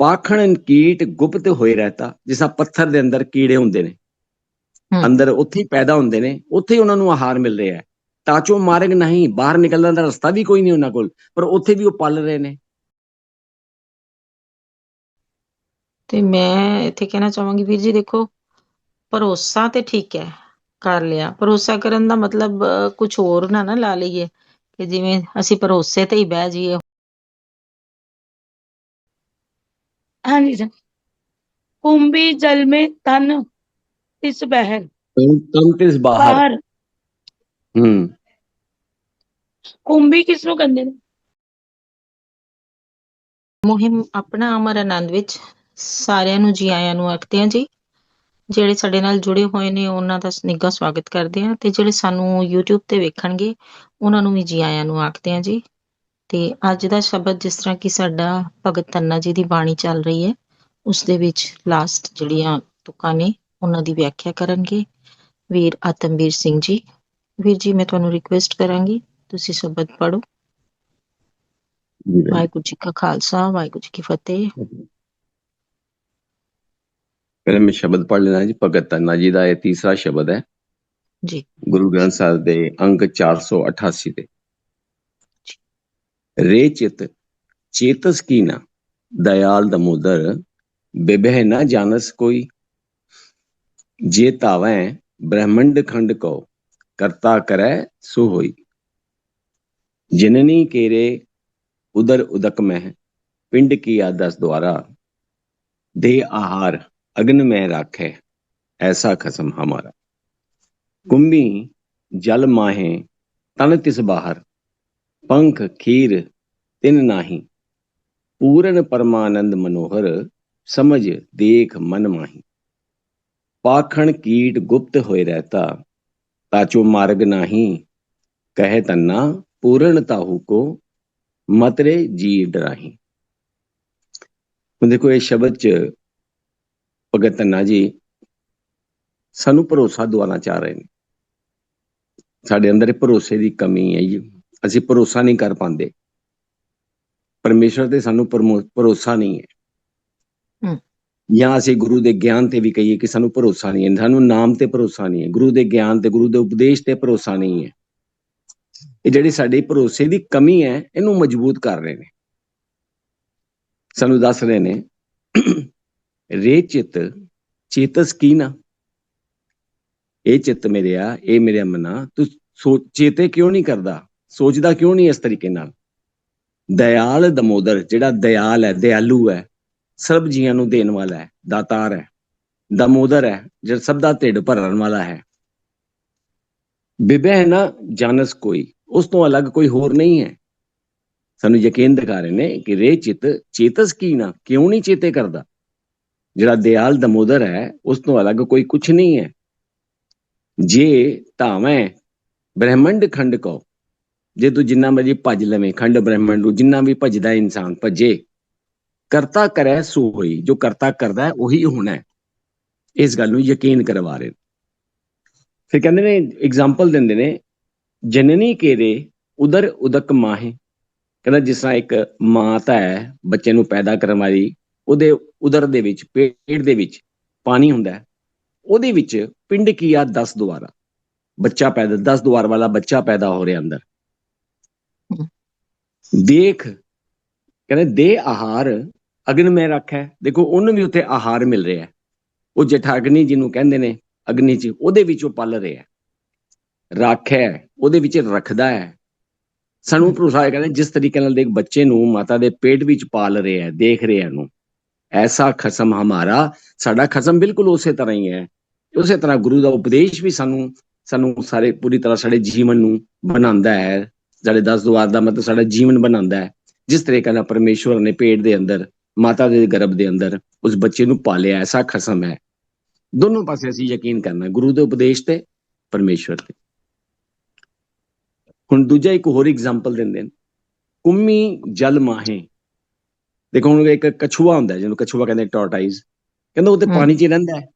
ਪਾਖਣ ਕੀਟ ਗੁਪਤ ਹੋਏ ਰਹਤਾ ਜਿਸਾ ਪੱਥਰ ਦੇ ਅੰਦਰ ਕੀੜੇ ਹੁੰਦੇ ਨੇ। ਅੰਦਰ ਉੱਥੇ ਹੀ ਪੈਦਾ ਹੁੰਦੇ ਨੇ ਉੱਥੇ ਹੀ ਉਹਨਾਂ ਨੂੰ ਆਹਾਰ ਮਿਲ ਰਿਹਾ ਹੈ। ਤਾਚੋ ਮਾਰਗ ਨਹੀਂ ਬਾਹਰ ਨਿਕਲਣ ਦਾ ਰਸਤਾ ਵੀ ਕੋਈ ਨਹੀਂ ਉਹਨਾਂ ਕੋਲ ਪਰ ਉੱਥੇ ਵੀ ਉਹ ਪਲ ਰਹੇ ਨੇ। ਤੇ ਮੈਂ ਇੱਥੇ ਕਹਿਣਾ ਚਾਹਾਂਗੀ ਵੀਰ ਜੀ ਦੇਖੋ ਭਰੋਸਾ ਤੇ ਠੀਕ ਹੈ ਕਰ ਲਿਆ। ਭਰੋਸਾ ਕਰਨ ਦਾ ਮਤਲਬ ਕੁਝ ਹੋਰ ਨਾ ਨਾ ਲਾ ਲਈਏ ਕਿ ਜਿਵੇਂ ਅਸੀਂ ਭਰੋਸੇ ਤੇ ਹੀ ਬਹਿ ਜਾਈਏ। हाँ जी सर कुंभी जल में तन इस बहर ਤਮ ਤਮ ਕਿਸ ਬਾਹਰ बाहर ਹੂੰ कुंभी किस ਨੂੰ ਕਹਿੰਦੇ ਨੇ ਮੁਹਿੰਮ ਆਪਣਾ ਅਮਰ ਆਨੰਦ ਵਿੱਚ ਸਾਰਿਆਂ ਨੂੰ ਜੀ ਆਇਆਂ ਨੂੰ ਆਖਦੇ ਹਾਂ ਜੀ ਜਿਹੜੇ ਸਾਡੇ ਨਾਲ ਜੁੜੇ ਹੋਏ ਨੇ ਉਹਨਾਂ ਦਾ ਨਿੱਘਾ ਸਵਾਗਤ ਕਰਦੇ ਹਾਂ ਤੇ ਜਿਹੜੇ ਸਾਨੂੰ YouTube ਤੇ ਵੇਖਣਗੇ ਉਹਨਾਂ ਨੂੰ ਵੀ ਜੀ ਆਇਆਂ ਨੂੰ ਆਖਦੇ ਹਾਂ ਜੀ ਤੇ ਅੱਜ ਦਾ ਸ਼ਬਦ ਜਿਸ ਤਰ੍ਹਾਂ ਕਿ ਸਾਡਾ ਭਗਤ ਤੰਨਾ ਜੀ ਦੀ ਬਾਣੀ ਚੱਲ ਰਹੀ ਹੈ ਉਸ ਦੇ ਵਿੱਚ ਲਾਸਟ ਜਿਹੜੀਆਂ ਤੁਕਾਂ ਨੇ ਉਹਨਾਂ ਦੀ ਵਿਆਖਿਆ ਕਰਨਗੇ। ਵੀਰ ਆਤਮਵੀਰ ਸਿੰਘ ਜੀ ਵੀਰ ਜੀ ਮੈਂ ਤੁਹਾਨੂੰ ਰਿਕੁਐਸਟ ਕਰਾਂਗੀ ਤੁਸੀਂ ਸ਼ਬਦ ਪੜੋ। ਵਾਹਿਗੁਰੂ ਜੀ ਕਾ ਖਾਲਸਾ ਵਾਹਿਗੁਰੂ ਜੀ ਕੀ ਫਤਿਹ। ਪਹਿਲਾਂ ਮੈਂ ਸ਼ਬਦ ਪੜ੍ਹ ਲੈਣਾ ਜੀ ਭਗਤ ਧੰਨਾ ਜੀ ਦਾ ਇਹ ਤੀਸਰਾ ਸ਼ਬਦ ਹੈ। ਜੀ। ਗੁਰੂ ਗ੍ਰੰਥ ਸਾਹਿਬ ਦੇ ਅੰਕ 488 ਤੇ। ਰੇ ਚਿਤ ਚੇਤਸ ਕੀਨਾ ਦਇਆਲ ਦਮੋਦਰ ਬਿਬਹਿ ਨਾ ਜਾਣਸ ਕੋਈ। ਜੇ ਤਾਵੈ ਬ੍ਰਹਮੰਡ ਖੰਡ ਕੋ ਕਰਤਾ ਕਰੈ ਸੋ ਹੋਈ। ਜਿਨਨੀ ਕੇਰੇ, ਉਦਰ ਉਦਕ ਮਹਿ, ਪਿੰਡ ਕੀ ਆਦਸ ਦੁਆਰਾ। ਦੇ ਆਹਾਰ, ਅਗਨ ਮਹਿ ਰਾਖੈ, ਐਸਾ ਖਸਮ ਹਮਾਰਾ। ਕੁੰਭੀ, ਜਲ ਮਾਹੇ, ਤਨ ਤਿਸ ਬਾਹਰ। ਪੰਖ, ਖੀਰ ਤਿਨ ਨਾਹੀ। ਪੂਰਨ ਪਰਮਾਨੰਦ ਮਨੋਹਰ, ਸਮਝ, ਦੇਖ, ਮਨ ਮਾਹੀ। ਪਾਖਣ ਕੀਟ ਗੁਪਤ ਹੋਏ ਰਹਤਾ ਤਾਚੋ ਮਾਰਗ ਨਾਹੀ। ਕਹੇ ਤੰਨਾ, ਪੂਰਨ ਤਾਹੂ ਕੋ, ਮਤਰੇ ਜੀਵ ਡਰਾਹੀ। ਹੁਣ ਦੇਖੋ, ਇਹ ਸ਼ਬਦ ਚ ਭਗਤ ਤੰਨਾ ਜੀ ਸਾਨੂੰ ਭਰੋਸਾ ਦਵਾਣਾ ਚਾਹ ਰਹੇ ਨੇ। ਸਾਡੇ ਅੰਦਰ ਭਰੋਸੇ ਦੀ ਕਮੀ ਹੈ ਜੀ। ਅਸੀਂ ਭਰੋਸਾ ਨਹੀਂ ਕਰ ਪਾਉਂਦੇ। ਪਰਮੇਸ਼ਰ ਤੇ ਸਾਨੂੰ ਭਰੋਸਾ ਨਹੀਂ ਹੈ। ਜਾਂ ਅਸੀਂ ਗੁਰੂ ਦੇ ਗਿਆਨ ਤੇ ਵੀ ਕਹੀਏ ਕਿ ਸਾਨੂੰ ਭਰੋਸਾ ਨਹੀਂ ਹੈ। ਸਾਨੂੰ ਨਾਮ ਤੇ ਭਰੋਸਾ ਨਹੀਂ ਹੈ। ਗੁਰੂ ਦੇ ਗਿਆਨ ਤੇ ਗੁਰੂ ਦੇ ਉਪਦੇਸ਼ ਤੇ ਭਰੋਸਾ ਨਹੀਂ ਹੈ। ਇਹ ਜਿਹੜੀ ਸਾਡੀ ਭਰੋਸੇ ਦੀ ਕਮੀ ਹੈ ਇਹਨੂੰ ਮਜ਼ਬੂਤ ਕਰ ਰਹੇ ਨੇ। ਸਾਨੂੰ ਦੱਸ ਰਹੇ ਨੇ ਰੇ ਚਿਤ ਚੇਤਸ ਕੀ ਨਾ? ਇਹ ਚਿੱਤ ਮੇਰਿਆ ਇਹ ਮੇਰੇ ਮਨਾ। ਤੂੰ ਸੋਚ ਚੇਤੇ ਕਿਉਂ ਨਹੀਂ ਕਰਦਾ? ਸੋਚਦਾ ਕਿਉਂ ਨਹੀਂ ਇਸ ਤਰੀਕੇ ਨਾਲ? ਦਇਆਲ ਦਮੋਦਰ, ਜਿਹੜਾ ਦਇਆਲ ਹੈ ਦਿਆਲੂ ਹੈ ਸਭ ਜੀਆਂ ਨੂੰ ਦੇਣ ਵਾਲਾ ਹੈ, ਦਾਤਾਰ ਹੈ, ਦਮੋਦਰ ਹੈ, ਜਿਹੜਾ ਸਭ ਦਾ ਢਿੱਡ ਭਰਨ ਵਾਲਾ ਹੈ। ਬਿਬਹਿ ਨਾ ਜਾਣਸ ਕੋਈ, ਉਸ ਤੋਂ ਅਲੱਗ ਕੋਈ ਹੋਰ ਨਹੀਂ ਹੈ। ਸਾਨੂੰ ਯਕੀਨ ਦਿਖਾ ਰਹੇ ਨੇ ਕਿ ਰੇ ਚਿਤ ਚੇਤਸ ਕੀ ਨਾ, ਕਿਉਂ ਨਹੀਂ ਚੇਤੇ ਕਰਦਾ? ਜਿਹੜਾ ਦਿਆਲ ਦਮੋਦਰ ਹੈ, ਉਸ ਤੋਂ ਅਲੱਗ ਕੋਈ ਕੁਝ ਨਹੀਂ ਹੈ। ਜੇ ਧਾਵੇਂ ਬ੍ਰਹਿਮੰਡ ਖੰਡ ਕੋ ਜੇ ਤੂੰ ਜਿੰਨਾ ਮਰਜ਼ੀ ਭੱਜ ਲਵੇਂ, ਖੰਡ ਬ੍ਰਹਮੰਡ ਨੂੰ, ਜਿੰਨਾ ਵੀ ਭੱਜਦਾ ਇਨਸਾਨ ਭੱਜੇ, ਕਰਤਾ ਕਰੈ ਸੋ ਹੋਈ, ਜੋ ਕਰਤਾ ਕਰਦਾ ਉਹੀ ਹੋਣਾ ਹੈ। ਇਸ ਗੱਲ ਨੂੰ ਯਕੀਨ ਕਰਵਾ ਰਹੇ ਫਿਰ ਕਹਿੰਦੇ ਨੇ ਐਗਜ਼ਾਮਪਲ ਦਿੰਦੇ ਨੇ, ਜਨਨੀ ਕੇਰੇ ਉਦਰ ਉਦਕ ਮਾਹੇ। ਕਹਿੰਦਾ ਜਿਸ ਤਰ੍ਹਾਂ ਇੱਕ ਮਾਤਾ ਹੈ, ਬੱਚੇ ਨੂੰ ਪੈਦਾ ਕਰਨ ਵਾਲੀ, ਉਹਦੇ ਉਦਰ ਦੇ ਵਿੱਚ ਪੇਟ ਦੇ ਵਿੱਚ ਪਾਣੀ ਹੁੰਦਾ ਹੈ। ਉਹਦੇ ਵਿੱਚ ਪਿੰਡ ਕੀ ਆ? 10 ਦੁਆਰਾ। ਬੱਚਾ ਪੈਦਾ 10 ਦੁਆਰ ਵਾਲਾ ਬੱਚਾ ਪੈਦਾ ਹੋ ਰਿਹਾ ਅੰਦਰ। ਦੇਖ। ਕਹਿੰਦੇ, ਦੇ ਆਹਾਰ, ਅਗਨ ਮੈਂ ਰੱਖਿਆ ਦੇਖੋ, ਉਹਨੂੰ ਵੀ ਉੱਥੇ ਆਹਾਰ ਮਿਲ ਰਿਹਾ। ਹੈ ਉਹ ਜਠਾਗਨੀ ਜਿਹਨੂੰ ਕਹਿੰਦੇ ਨੇ, ਅਗਨੀ ਚ ਉਹਦੇ ਵਿੱਚ ਉਹ ਪਲ ਰਿਹਾ। ਰੱਖਿਆ ਉਹਦੇ ਵਿੱਚ ਰੱਖਦਾ ਹੈ। ਸਾਨੂੰ ਭਰੋਸਾ ਹੈ, ਕਹਿੰਦੇ, ਜਿਸ ਤਰੀਕੇ ਨਾਲ ਦੇਖ, ਬੱਚੇ ਨੂੰ, ਮਾਤਾ ਦੇ ਪੇਟ ਵਿੱਚ ਪਾਲ ਰਿਹਾ ਹੈ, ਦੇਖ ਰਿਹਾ ਇਹਨੂੰ ਐਸਾ ਖਸਮ ਹਮਾਰਾ, ਸਾਡਾ ਖਸਮ ਬਿਲਕੁਲ ਉਸੇ ਤਰ੍ਹਾਂ ਹੀ ਹੈ। ਉਸੇ ਤਰ੍ਹਾਂ ਗੁਰੂ ਦਾ ਉਪਦੇਸ਼ ਵੀ ਸਾਨੂੰ ਸਾਨੂੰ ਸਾਰੇ, ਪੂਰੀ ਤਰ੍ਹਾਂ ਸਾਡੇ ਜੀਵਨ ਨੂੰ ਬਣਾਉਂਦਾ ਹੈ। ਸਾਡੇ 10 ਦੁਆਰ ਦਾ ਮਤਲਬ ਸਾਡਾ ਜੀਵਨ ਬਣਾਉਂਦਾ ਹੈ। ਜਿਸ ਤਰੀਕੇ ਨਾਲ ਪਰਮੇਸ਼ਵਰ ਨੇ ਪੇਟ ਦੇ ਅੰਦਰ ਮਾਤਾ ਦੇ ਗਰਭ ਦੇ ਅੰਦਰ ਉਸ ਬੱਚੇ ਨੂੰ ਪਾਲਿਆ ਐਸਾ ਖਸਮ ਹੈ। ਦੋਨੋਂ ਪਾਸੇ ਅਸੀਂ ਯਕੀਨ ਕਰਨਾ ਗੁਰੂ ਦੇ ਉਪਦੇਸ਼ ਤੇ ਪਰਮੇਸ਼ਵਰ ਤੇ। ਹੁਣ ਦੂਜਾ ਇੱਕ ਹੋਰ ਐਗਜ਼ਾਮਪਲ ਦਿੰਦੇ ਨੇ। ਕੁੰਮੀ ਜਲ ਮਾਹੇ। ਦੇਖੋ ਹੁਣ ਇੱਕ ਕਛੂਆ ਹੁੰਦਾ ਜਿਹਨੂੰ ਕਛੂਆ ਕਹਿੰਦੇ ਟੋਰਟਾਈਜ਼ ਕਹਿੰਦਾ ਉਹ ਤੇ। ਪਾਣੀ 'ਚ ਰਹਿੰਦਾ ਹੈ।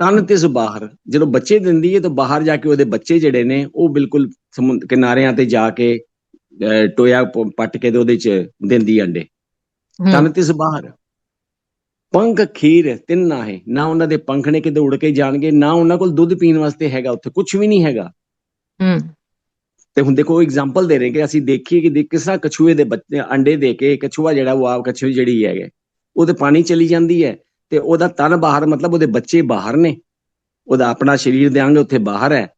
ਤਨ ਤਿਸ ਬਾਹਰ। ਜਦੋਂ ਬੱਚੇ ਦਿੰਦੀ ਹੈ ਤਾਂ ਬਾਹਰ ਜਾ ਕੇ ਉਹਦੇ ਬੱਚੇ ਜਿਹੜੇ ਨੇ ਉਹ ਬਿਲਕੁਲ ਕਿਨਾਰਿਆਂ ਤੇ ਜਾ ਕੇ ਟੋਇਆ ਪੱਟ ਕੇ ਤੇ ਉਹਦੇ 'ਚ ਦਿੰਦੀ ਅੰਡੇ। ਤਨ ਤਿਸ ਬਾਹਰ। ਪੰਖ ਖੀਰ ਤਿੰਨ ਨਾ ਹੈ ਨਾ ਉਹਨਾਂ ਦੇ ਪੰਖ ਨੇ ਕਿਤੇ ਉੜ ਕੇ ਜਾਣਗੇ ਨਾ ਉਹਨਾਂ ਕੋਲ ਦੁੱਧ ਪੀਣ ਵਾਸਤੇ ਹੈਗਾ ਉੱਥੇ ਕੁਝ ਵੀ ਨਹੀਂ ਹੈਗਾ। ਹੂੰ। ਤੇ ਹੁਣ ਦੇਖੋ ਐਗਜ਼ਾਮਪਲ ਦੇ ਰਹੇ ਕਿ ਅਸੀਂ ਦੇਖੀਏ ਕਿ ਕਿਸ ਤਰ੍ਹਾਂ ਕਛੂਏ ਦੇ ਬੱਚੇ ਅੰਡੇ ਦੇ ਕੇ ਕਛੂਆ ਜਿਹੜਾ ਉਹ ਆਪ ਕਛੂਈ ਜਿਹੜੀ ਹੈਗੇ ਉਹਦੇ ਪਾਣੀ ਚਲੀ ਜਾਂਦੀ ਹੈ। ਤੇ ਉਹਦਾ ਤਨ ਬਾਹਰ, ਮਤਲਬ ਉਹਦੇ ਬੱਚੇ ਬਾਹਰ ਨੇ। ਉਹਦਾ ਆਪਣਾ ਸਰੀਰ ਦੇ ਉੱਥੇ ਬਾਹਰ ਹੈ।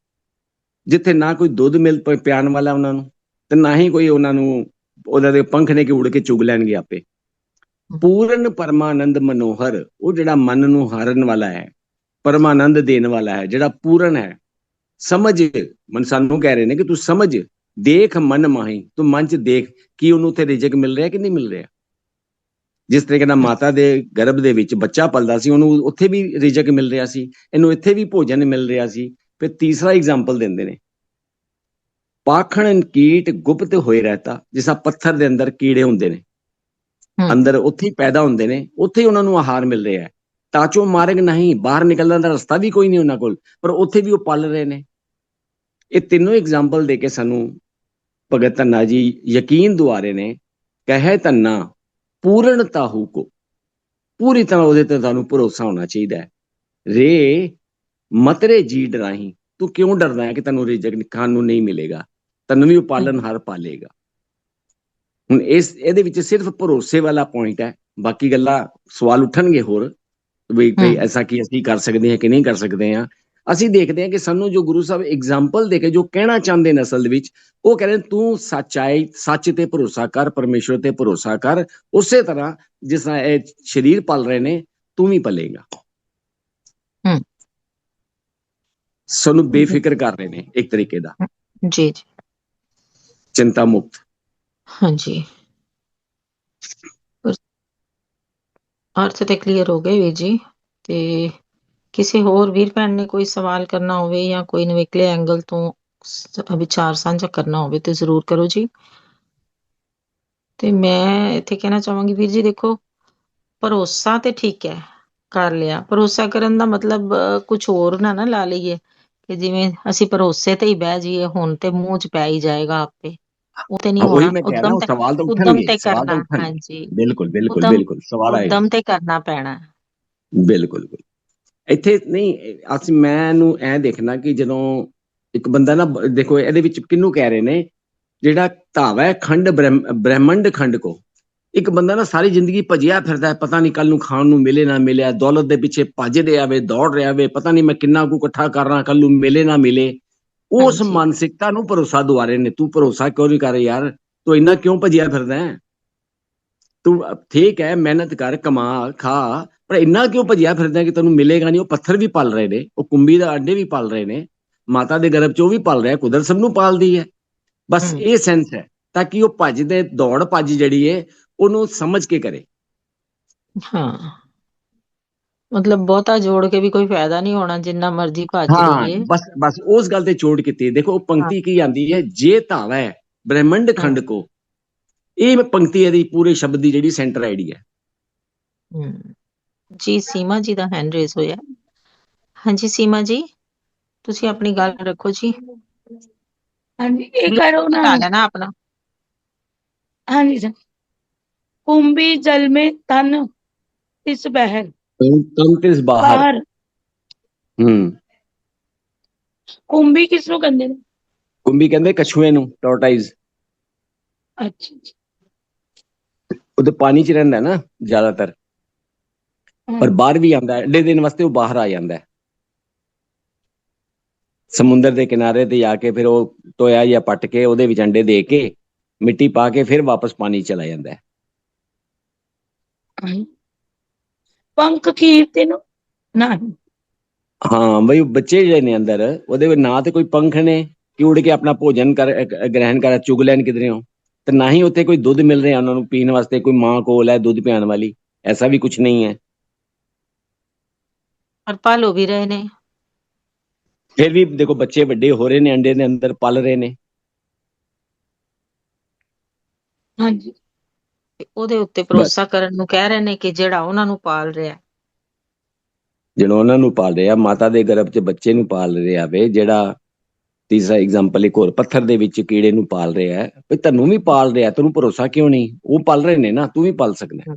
ਜਿੱਥੇ ਨਾ ਕੋਈ ਦੁੱਧ ਮਿਲ ਪ- ਪਿਆਉਣ ਵਾਲਾ ਉਹਨਾਂ ਨੂੰ, ਤੇ ਨਾ ਹੀ ਕੋਈ ਉਹਨਾਂ ਨੂੰ ਉਹਨਾਂ ਦੇ ਪੰਖ ਨੇ ਕਿ ਉੜ ਕੇ ਚੁਗ ਲੈਣਗੇ ਆਪੇ। ਪੂਰਨ ਪਰਮਾਨੰਦ ਮਨੋਹਰ, ਉਹ ਜਿਹੜਾ ਮਨ ਨੂੰ ਹਾਰਨ ਵਾਲਾ ਹੈ, ਪਰਮਾਨੰਦ ਦੇਣ ਵਾਲਾ ਹੈ, ਜਿਹੜਾ ਪੂਰਨ ਹੈ। ਸਮਝ, ਮਨ ਸਾਨੂੰ ਕਹਿ ਰਹੇ ਨੇ ਕਿ ਤੂੰ ਸਮਝ, ਦੇਖ ਮਨ ਮਾਹੀ, ਤੂੰ ਮਨ ਚ ਦੇਖ, ਕੀ ਉਹਨੂੰ ਉੱਥੇ ਰਿਜਕ ਮਿਲ ਰਿਹਾ ਕਿ ਨਹੀਂ ਮਿਲ ਰਿਹਾ? ਜਿਸ ਤਰੀਕੇ ਨਾਲ ਮਾਤਾ ਦੇ ਗਰਭ ਦੇ ਵਿੱਚ ਬੱਚਾ ਪਲਦਾ ਸੀ ਉਹਨੂੰ ਉੱਥੇ ਵੀ ਰਿਜਕ ਮਿਲ ਰਿਹਾ ਸੀ ਇਹਨੂੰ ਇੱਥੇ ਵੀ ਭੋਜਨ ਮਿਲ ਰਿਹਾ ਸੀ। ਫਿਰ ਤੀਸਰਾ ਐਗਜ਼ਾਮਪਲ ਦਿੰਦੇ ਨੇ। ਪਾਖਣ ਕੀਟ ਗੁਪਤ ਹੋਏ ਰਹਤਾ ਜਿਸਾ ਪੱਥਰ ਦੇ ਅੰਦਰ ਕੀੜੇ ਹੁੰਦੇ ਨੇ। ਅੰਦਰ ਉੱਥੇ ਹੀ ਪੈਦਾ ਹੁੰਦੇ ਨੇ ਉੱਥੇ ਹੀ ਉਹਨਾਂ ਨੂੰ ਆਹਾਰ ਮਿਲ ਰਿਹਾ ਹੈ। ਤਾਚੋ ਮਾਰਗ ਨਹੀਂ ਬਾਹਰ ਨਿਕਲਣ ਦਾ ਰਸਤਾ ਵੀ ਕੋਈ ਨਹੀਂ ਉਹਨਾਂ ਕੋਲ ਪਰ ਉੱਥੇ ਵੀ ਉਹ ਪਲ ਰਹੇ ਨੇ। ਇਹ ਤਿੰਨੋਂ ਐਗਜ਼ਾਮਪਲ ਦੇ ਕੇ ਸਾਨੂੰ ਭਗਤ ਧੰਨਾ ਜੀ ਯਕੀਨ ਦੁਆ ਰਹੇ ਨੇ ਕਹੇ ਧੰਨਾ ਪੂਰਨਤਾ ਹੂ ਕੋ ਪੂਰੀ ਤਰ੍ਹਾਂ ਉਹਦੇ ਤੇ ਤੁਹਾਨੂੰ ਭਰੋਸਾ ਹੋਣਾ ਚਾਹੀਦਾ ਹੈ। ਰੇ ਮਤਰੇ ਜੀ ਡਰਾਹੀਂ। ਤੂੰ ਕਿਉਂ ਡਰਦਾ ਹੈ ਕਿ ਤੈਨੂੰ ਰਿਜਕ ਖਾਣ ਨੂੰ ਨਹੀਂ ਮਿਲੇਗਾ? ਤੈਨੂੰ ਵੀ ਉਹ ਪਾਲਣ ਹਰ ਪਾਲੇਗਾ। ਹੁਣ ਇਸ ਇਹਦੇ ਵਿੱਚ ਸਿਰਫ ਭਰੋਸੇ ਵਾਲਾ ਪੁਆਇੰਟ ਹੈ। ਬਾਕੀ ਗੱਲਾਂ ਸਵਾਲ ਉੱਠਣਗੇ ਹੋਰ ਵੀ। ਐਸਾ ਕੀ ਅਸੀਂ ਕਰ ਸਕਦੇ ਹਾਂ ਕਿ ਨਹੀਂ ਕਰ ਸਕਦੇ ਹਾਂ। ਅਸੀਂ ਦੇਖਦੇ ਹਾਂ ਕਿ ਸਾਨੂੰ ਜੋ ਗੁਰੂ ਸਾਹਿਬ ਐਗਜ਼ਾਮਪਲ ਦੇ ਕੇ ਜੋ ਕਹਿਣਾ ਚਾਹੁੰਦੇ ਨੇ ਅਸਲ ਵਿੱਚ ਉਹ ਕਹਿੰਦੇ ਤੂੰ ਸੱਚਾਈ ਸੱਚ ਤੇ ਭਰੋਸਾ ਕਰ ਪਰਮੇਸ਼ਵਰ ਤੇ ਭਰੋਸਾ ਕਰ ਉਸੇ ਤਰ੍ਹਾਂ ਜਿਸ ਤਰ੍ਹਾਂ ਇਹ ਸਰੀਰ ਪਲ ਰਹੇ ਨੇ ਤੂੰ ਵੀ ਪਲੇਗਾ। ਸਾਨੂੰ ਬੇਫਿਕਰ ਕਰ ਰਹੇ ਨੇ ਇੱਕ ਤਰੀਕੇ ਦਾ। ਜੀ ਜੀ। ਚਿੰਤਾ ਮੁਕਤ। ਹਾਂਜੀ। ਅਰਥ ਤੇ ਕਲੀਅਰ ਹੋ ਗਏ ਵੀਰ ਜੀ ਤੇ ਕਿਸੇ ਹੋਰ ਵੀਰ ਭੈਣ ਨੇ ਕੋਈ ਸਵਾਲ ਕਰਨਾ ਹੋਵੇ ਜਾਂ ਕੋਈ ਨਵੇਕਲੇ ਐਂਗਲ ਤੋਂ ਵਿਚਾਰ ਸਾਂਝਾ ਕਰਨਾ ਹੋਵੇ ਤੇ ਜ਼ਰੂਰ ਕਰੋ ਜੀ। ਤੇ ਮੈਂ ਇੱਥੇ ਕਹਿਣਾ ਚਾਹਾਂਗੀ ਵੀਰ ਜੀ ਦੇਖੋ ਭਰੋਸਾ ਤੇ ਠੀਕ ਹੈ ਕਰ ਲਿਆ। ਭਰੋਸਾ ਕਰਨ ਦਾ ਮਤਲਬ ਕੁਝ ਹੋਰ ਨਾ ਨਾ ਲਾ ਲਈਏ ਕਿ ਜਿਵੇਂ ਅਸੀਂ ਭਰੋਸੇ ਤੇ ਹੀ ਬਹਿ ਜਾਈਏ ਹੁਣ ਤੇ ਮੂੰਹ 'ਚ ਪੈ ਹੀ ਜਾਏਗਾ ਆਪੇ। ਉਹ ਤੇ ਨਹੀਂ ਹੋਣਾ ਉਦਮ ਤੇ ਸਵਾਲ ਤਾਂ ਉਦਮ ਤੇ ਕਰਨਾ ਹਾਂਜੀ। ਬਿਲਕੁਲ ਬਿਲਕੁਲ ਬਿਲਕੁਲ ਸਵਾਲ ਆਏਗਾ। ਉਦਮ ਤੇ ਕਰਨਾ ਪੈਣਾ। ਬਿਲਕੁਲ ਬਿਲਕੁਲ। ਇੱਥੇ ਨਹੀਂ ਅਸੀਂ ਮੈਂ ਨੂੰ ਐ ਦੇਖਣਾ ਕਿ ਜਦੋਂ ਇੱਕ ਬੰਦਾ ਨਾ ਦੇਖੋ ਇਹਦੇ ਵਿੱਚ ਕਿਹਨੂੰ ਕਹਿ ਰਹੇ ਨੇ? ਜਿਹੜਾ ਧਾਵਾ ਹੈ ਖੰਡ ਬ੍ਰਹਮ- ਬ੍ਰਹਿਮੰਡ ਖੰਡ ਕੋ। ਇੱਕ ਬੰਦਾ ਨਾ ਸਾਰੀ ਜ਼ਿੰਦਗੀ ਭਜਿਆ ਫਿਰਦਾ ਹੈ ਪਤਾ ਨਹੀਂ ਕੱਲ ਨੂੰ ਖਾਣ ਨੂੰ ਮਿਲੇ ਨਾ ਮਿਲੇ ਦੌਲਤ ਦੇ ਪਿੱਛੇ ਭੱਜ ਰਿਹਾ ਵੇ ਦੌੜ ਰਿਹਾ ਵੇ ਪਤਾ ਨਹੀਂ ਮੈਂ ਕਿੰਨਾ ਕੁ ਇਕੱਠਾ ਕਰਨਾ ਕੱਲ ਨੂੰ ਮਿਲੇ ਨਾ ਮਿਲੇ। ਉਸ। ਮਾਨਸਿਕਤਾ ਨੂੰ ਭਰੋਸਾ ਦੁਆਰੇ ਨੇ। ਤੂੰ ਭਰੋਸਾ ਕਿਉਂ ਨਹੀਂ ਕਰ ਰਿਹਾ ਯਾਰ? ਤੂੰ ਇੰਨਾ ਕਿਉਂ ਭਜਿਆ ਫਿਰਦਾ ਹੈ? ਤੂੰ ਠੀਕ ਹੈ ਮਿਹਨਤ ਕਰ ਕਮਾ ਖਾ। ਪਰ ਇੰਨਾ ਕਿਉਂ ਭਜਿਆ ਫਿਰਦਾ ਕਿ ਤੈਨੂੰ ਮਿਲੇਗਾ ਨਹੀਂ? ਉਹ ਪੱਥਰ ਵੀ ਪਲ ਰਹੇ ਨੇ ਉਹ ਕੁੰਭੀ ਦਾ ਅੰਡੇ ਵੀ ਪਲ ਰਹੇ ਨੇ ਮਾਤਾ ਦੇ ਗਰਭ ਚ ਉਹ ਵੀ ਪਲ ਰਿਹਾ ਕੁਦਰਤ ਸਭ ਨੂੰ ਪਾਲਦੀ ਹੈ। ਬਸ। ਇਹ ਸੈਂਸ ਹੈ ਤਾਂ ਕਿ ਉਹ ਭੱਜ ਦੇ ਦੌੜ ਭੱਜ ਜਿਹੜੀ ਹੈ ਉਹਨੂੰ ਸਮਝ ਕੇ ਕਰੇ। ਹਾਂ। ਮਤਲਬ ਬਹੁਤਾ ਜੋੜ ਕੇ ਵੀ ਕੋਈ ਫਾਇਦਾ ਨਹੀਂ ਹੋਣਾ ਜਿੰਨਾ ਮਰਜ਼ੀ ਭੱਜ ਹਾਂ ਲਈਏ। ਬਸ ਬਸ ਉਸ ਗੱਲ ਤੇ ਚੋਟ ਕੀਤੀ ਦੇਖੋ ਉਹ ਪੰਕਤੀ ਕੀ ਆਂਦੀ ਹੈ? ਜੇ ਧਾਵਾ ਹੈ। ਬ੍ਰਹਿਮੰਡ ਖੰਡ ਕੋ ਇਹ ਪੰਕਤੀ ਇਹਦੀ ਪੂਰੇ ਸ਼ਬਦ ਦੀ ਜਿਹੜੀ ਸੈਂਟਰ ਆਈਡੀ ਹੈ। ਜੀ ਸੀਮਾ ਜੀ ਦਾ ਹੈਂਡ ਰੇਜ਼ ਹੋਇਆ ਹਾਂਜੀ ਸੀਮਾ ਜੀ ਤੁਸੀਂ ਆਪਣੀ ਗੱਲ ਰੱਖੋ ਜੀ ਹਾਂਜੀ ਇਹ ਕਰੋ ਨਾ ਲਾ ਲੈਣਾ ਆਪਣਾ ਹਾਂਜੀ ਸਰ ਕੁੰਭੀ ਜਲ में तन इस बहर ਤਮ ਤਿਸ ਬਾਹਰ बाहर ਹੂੰ ਕੁੰਭੀ ਕਿਸ ਨੂੰ ਕਹਿੰਦੇ ਨੇ ਕੁੰਭੀ ਕਹਿੰਦੇ ਕਛੂਏ ਨੂੰ ਟੋਰਟਾਈਜ਼ ਅੱਛਾ ਜੀ ਉਹ ਤਾਂ ਪਾਣੀ 'ਚ ਰਹਿੰਦਾ ਹੈ ਨਾ ਜ਼ਿਆਦਾਤਰ ਪਰ ਬਾਹਰ ਵੀ ਆਉਂਦਾ ਹੈ ਅੱਡੇ ਦਿਨ ਵਾਸਤੇ ਉਹ ਬਾਹਰ ਆ ਜਾਂਦਾ ਹੈ। ਸਮੁੰਦਰ ਦੇ ਕਿਨਾਰੇ ਤੇ ਜਾ ਕੇ ਫਿਰ ਉਹ ਟੋਇਆ ਜਾਂ ਪੱਟ ਕੇ ਉਹਦੇ ਵਿੱਚ ਅੰਡੇ ਦੇ ਕੇ ਮਿੱਟੀ ਪਾ ਕੇ ਫਿਰ ਵਾਪਸ ਪਾਣੀ ਚਲਾ ਜਾਂਦਾ ਹੈ। ਹਾਂ। ਪੰਖ ਕੀਰਤੇ ਨੂੰ ਨਹੀਂ ਹਾਂ ਬਈ ਬੱਚੇ ਜਿਹੜੇ ਨੇ ਅੰਦਰ ਉਹਦੇ ਵਿੱਚ ਨਾ ਤੇ ਕੋਈ ਪੰਖ ਨੇ ਕਿ ਉੜ ਕੇ ਆਪਣਾ ਭੋਜਨ ਕਰ ਗ੍ਰਹਿਣ ਕਰ ਚੁਗ ਲੈਣ ਕਿਧਰੇੋਂ ਤੇ ਨਾ ਹੀ ਉੱਥੇ ਕੋਈ ਦੁੱਧ ਮਿਲ ਰਿਹਾ ਉਹਨਾਂ ਨੂੰ ਪੀਣ ਵਾਸਤੇ ਕੋਈ ਮਾਂ ਕੋਲ ਹੈ ਦੁੱਧ ਪਿਆਉਣ ਵਾਲੀ ਐਸਾ ਵੀ ਕੁਝ ਨਹੀਂ ਹੈ। ਪਰ ਪਾਲੋ ਵੀ ਰਹੇ ਨੇ। ਫਿਰ ਵੀ ਦੇਖੋ ਬੱਚੇ ਵੱਡੇ ਹੋ ਰਹੇ ਨੇ ਅੰਡੇ ਦੇ ਅੰਦਰ ਪਲ ਰਹੇ ਨੇ। ਹਾਂਜੀ। ਤੇ ਉਹਦੇ ਉੱਤੇ ਭਰੋਸਾ ਕਰਨ ਨੂੰ ਕਹਿ ਰਹੇ ਨੇ ਕਿ ਜਿਹੜਾ ਉਹਨਾਂ ਨੂੰ ਪਾਲ ਰਿਹਾ ਹੈ। ਜਿਹੜਾ ਉਹਨਾਂ ਨੂੰ ਪਾਲ ਰਿਹਾ ਮਾਤਾ ਦੇ ਗਰਭ 'ਚ ਬੱਚੇ ਨੂੰ ਪਾਲ ਰਿਹਾ ਵੇ ਜਿਹੜਾ ਤੀਸਰਾ ਐਗਜ਼ਾਮਪਲ ਇੱਕ ਹੋਰ ਪੱਥਰ ਦੇ ਵਿੱਚ ਕੀੜੇ ਨੂੰ ਪਾਲ ਰਿਹਾ ਹੈ। ਵੀ ਤੈਨੂੰ ਵੀ ਪਾਲ ਰਿਹਾ ਤੈਨੂੰ ਭਰੋਸਾ ਕਿਉਂ ਨਹੀਂ? ਉਹ ਪਾਲ ਰਹੇ ਨੇ ਨਾ ਤੂੰ ਵੀ ਪਾਲ ਸਕਦਾ ਹੈ।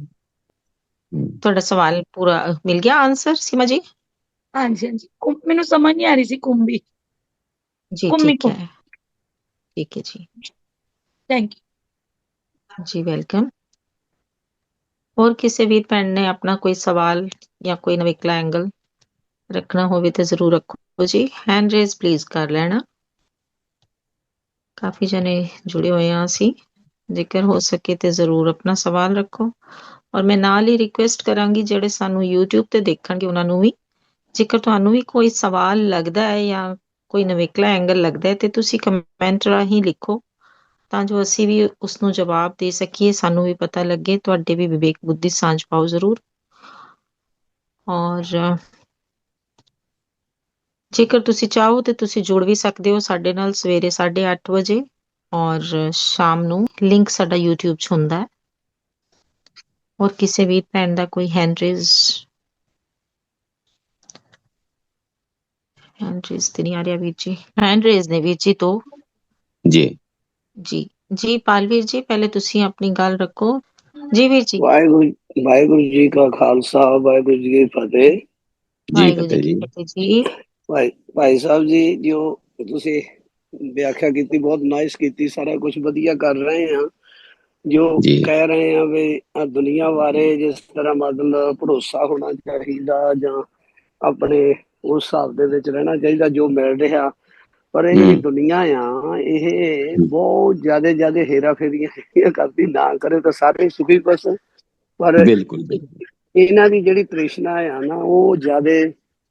ਹਮ, ਤੁਹਾਡਾ ਸਵਾਲ ਪੂਰਾ ਮਿਲ ਗਿਆ ਆਨਸਰ ਸੀਮਾ ਜੀ? ਹਾਂਜੀ ਹਾਂਜੀ। ਕੁੰ- ਮੈਨੂੰ ਸਮਝ ਨਹੀਂ ਆ ਰਹੀ ਸੀ ਕੁੰਭੀ। ਜੀ ਕੁੰਮੀ ਠੀਕ ਹੈ। ਠੀਕ ਹੈ ਜੀ। ਥੈਂਕ ਯੂ ਜੀ ਵੈਲਕਮ ਹੋਰ ਕਿਸੇ ਵੀ ਭੈਣ ਨੇ ਆਪਣਾ ਕੋਈ ਸਵਾਲ ਜਾਂ ਕੋਈ ਨਵੀਕਲਾ ਐਂਗਲ ਰੱਖਣਾ ਹੋਵੇ ਤਾਂ ਜ਼ਰੂਰ ਰੱਖੋ ਜੀ। ਹੈਂਡ ਰੇਜ਼ ਪਲੀਜ਼ ਕਰ ਲੈਣਾ। ਕਾਫੀ ਜਣੇ ਜੁੜੇ ਹੋਏ ਆ ਅਸੀਂ। ਜੇਕਰ ਹੋ ਸਕੇ ਤੇ ਜ਼ਰੂਰ ਆਪਣਾ ਸਵਾਲ ਰੱਖੋ। ਔਰ ਮੈਂ ਨਾਲ ਹੀ ਰਿਕੁਐਸਟ ਕਰਾਂਗੀ ਜਿਹੜੇ ਸਾਨੂੰ YouTube ਤੇ ਦੇਖਣਗੇ ਉਹਨਾਂ ਨੂੰ ਵੀ। ਜੇਕਰ ਤੁਹਾਨੂੰ ਵੀ ਕੋਈ ਸਵਾਲ ਲੱਗਦਾ ਹੈ ਜਾਂ ਕੋਈ ਨਵੇਕਲਾ ਐਂਗਲ ਲੱਗਦਾ ਹੈ ਤੇ ਤੁਸੀਂ ਕਮੈਂਟ ਰਾਹੀਂ ਲਿਖੋ, ਤਾਂ ਜੋ ਅਸੀਂ ਵੀ ਉਸ ਨੂੰ ਜਵਾਬ ਦੇ ਸਕੀਏ, ਸਾਨੂੰ ਵੀ ਪਤਾ ਲੱਗੇ, ਤੁਹਾਡੇ ਵੀ ਵਿਵੇਕ ਬੁੱਧੀ ਸਾਂਝ ਪਾਓ ਜ਼ਰੂਰ। ਔਰ ਜੇਕਰ ਤੁਸੀਂ ਚਾਹੋ ਤੇ ਤੁਸੀਂ ਜੁੜ ਵੀ ਸਕਦੇ ਹੋ ਸਾਡੇ ਨਾਲ ਸਵੇਰੇ 8:30 ਵਜੇ, ਔਰ ਸ਼ਾਮ ਨੂੰ ਲਿੰਕ ਸਾਡਾ YouTube 'ਚ ਹੁੰਦਾ ਹੈ। ਔਰ ਕਿਸੇ ਵੀ ਭੈਣ ਦਾ ਕੋਈ ਹੈਂਡ ਰੇਜ਼ ਹੈਂਡ ਰੇਜ਼ ਤੇ ਨਹੀਂ ਆ ਰਿਹਾ ਵੀਰ ਜੀ। ਹੈਂਡ ਰੇਜ਼ ਨੇ ਵੀਰ ਜੀ ਤੋਂ ਜੀ। ਜੀ। ਜੀ ਪਾਲਵੀਰ ਜੀ ਪਹਿਲੇ ਤੁਸੀਂ ਆਪਣੀ ਗੱਲ ਰੱਖੋ। ਜੀ ਵੀਰ ਜੀ। ਵਾਹਿਗੁਰੂ ਵਾਹਿਗੁਰੂ ਜੀ ਕਾ ਖਾਲਸਾ ਵਾਹਿਗੁਰੂ ਜੀ ਕੀ ਫਤਿਹ। ਜੀ ਵਾਹਿਗੁਰੂ ਫਤਿਹ ਜੀ ਜੀ। ਕੀ ਫਤਿਹ ਜੀ। ਭਾਈ ਭਾਈ ਸਾਹਿਬ ਜੀ ਜੋ ਤੁਸੀਂ ਵਿਆਖਿਆ ਕੀਤੀ ਬਹੁਤ ਨਾਈਸ ਕੀਤੀ ਸਾਰਾ ਕੁਝ ਵਧੀਆ ਕਰ ਰਹੇ ਆ ਜੋ ਜੀ। ਕਹਿ ਰਹੇ ਆ ਵੀ ਦੁਨੀਆ ਬਾਰੇ ਜਿਸ ਤਰ੍ਹਾਂ ਮਤਲਬ ਭਰੋਸਾ ਹੋਣਾ ਚਾਹੀਦਾ ਜਾਂ ਆਪਣੇ ਉਸ ਹਿਸਾਬ ਦੇ ਵਿੱਚ ਰਹਿਣਾ ਚਾਹੀਦਾ ਜੋ ਮਿਲ ਰਿਹਾ। ਪਰ ਇਹ ਜਿਹੜੀ। ਦੁਨੀਆ ਆ ਇਹ ਬਹੁਤ ਜ਼ਿਆਦਾ ਜ਼ਿਆਦਾ ਹੇਰਾ ਫੇਰੀਆਂ ਕਰਦੀ ਨਾ ਕਰੇ ਤਾਂ ਸਾਰੇ ਸੁਖੀ ਬਸ ਪਰ ਬਿਲਕੁਲ ਬਿਲਕੁਲ। ਇਹਨਾਂ ਦੀ ਜਿਹੜੀ ਤ੍ਰਿਸ਼ਨਾ ਆ ਨਾ ਉਹ ਜਿਆਦੇ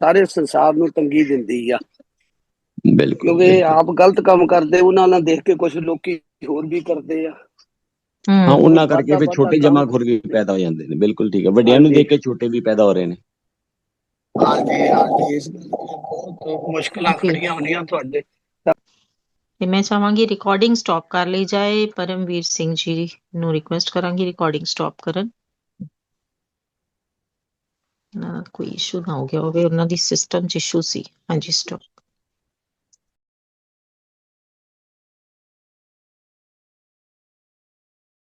ਸਾਰੇ ਸੰਸਾਰ ਨੂੰ ਤੰਗੀ ਦਿੰਦੀ ਆ। ਬਿਲਕੁਲ ਕਿਉਂਕਿ। ਆਪ ਗਲਤ ਕੰਮ ਕਰਦੇ ਉਹਨਾਂ ਨਾਲ ਦੇਖ ਕੇ ਕੁਝ ਲੋਕੀ ਹੋਰ ਵੀ ਕਰਦੇ ਆ। ਹਾਂ ਉਹਨਾਂ ਕਰਕੇ ਫਿਰ ਛੋਟੇ ਜਮਾਖੋਰ ਵੀ ਪੈਦਾ ਹੋ ਜਾਂਦੇ ਨੇ। ਬਿਲਕੁਲ ਠੀਕ ਹੈ ਵੱਡਿਆਂ ਨੂੰ। ਦੇਖ ਕੇ ਛੋਟੇ ਵੀ ਪੈਦਾ ਹੋ ਰਹੇ ਨੇ। ਹਾਂਜੀ ਹਾਂਜੀ ਇਸ ਕਰਕੇ ਬਹੁਤ ਮੁਸ਼ਕਲਾਂ। ਖੜੀਆਂ ਹੋਣੀਆਂ ਤੁਹਾਡੇ। ਤੇ ਮੈਂ ਚਾਹਾਂਗੀ ਰਿਕਾਰਡਿੰਗ ਸਟਾਪ ਕਰ ਲਈ ਜਾਏ। ਪਰਮਵੀਰ ਸਿੰਘ ਜੀ ਨੂੰ ਰਿਕੁਐਸਟ ਕਰਾਂਗੀ ਰਿਕਾਰਡਿੰਗ ਸਟਾਪ ਕਰਨ। ਨਾ ਕੋਈ ਇਸ਼ੂ ਨਾ ਹੋ ਗਿਆ ਹੋਵੇ। ਉਹਨਾਂ ਦੀ ਸਿਸਟਮ 'ਚ ਇਸ਼ੂ ਸੀ। ਹਾਂਜੀ ਸਟਾਪ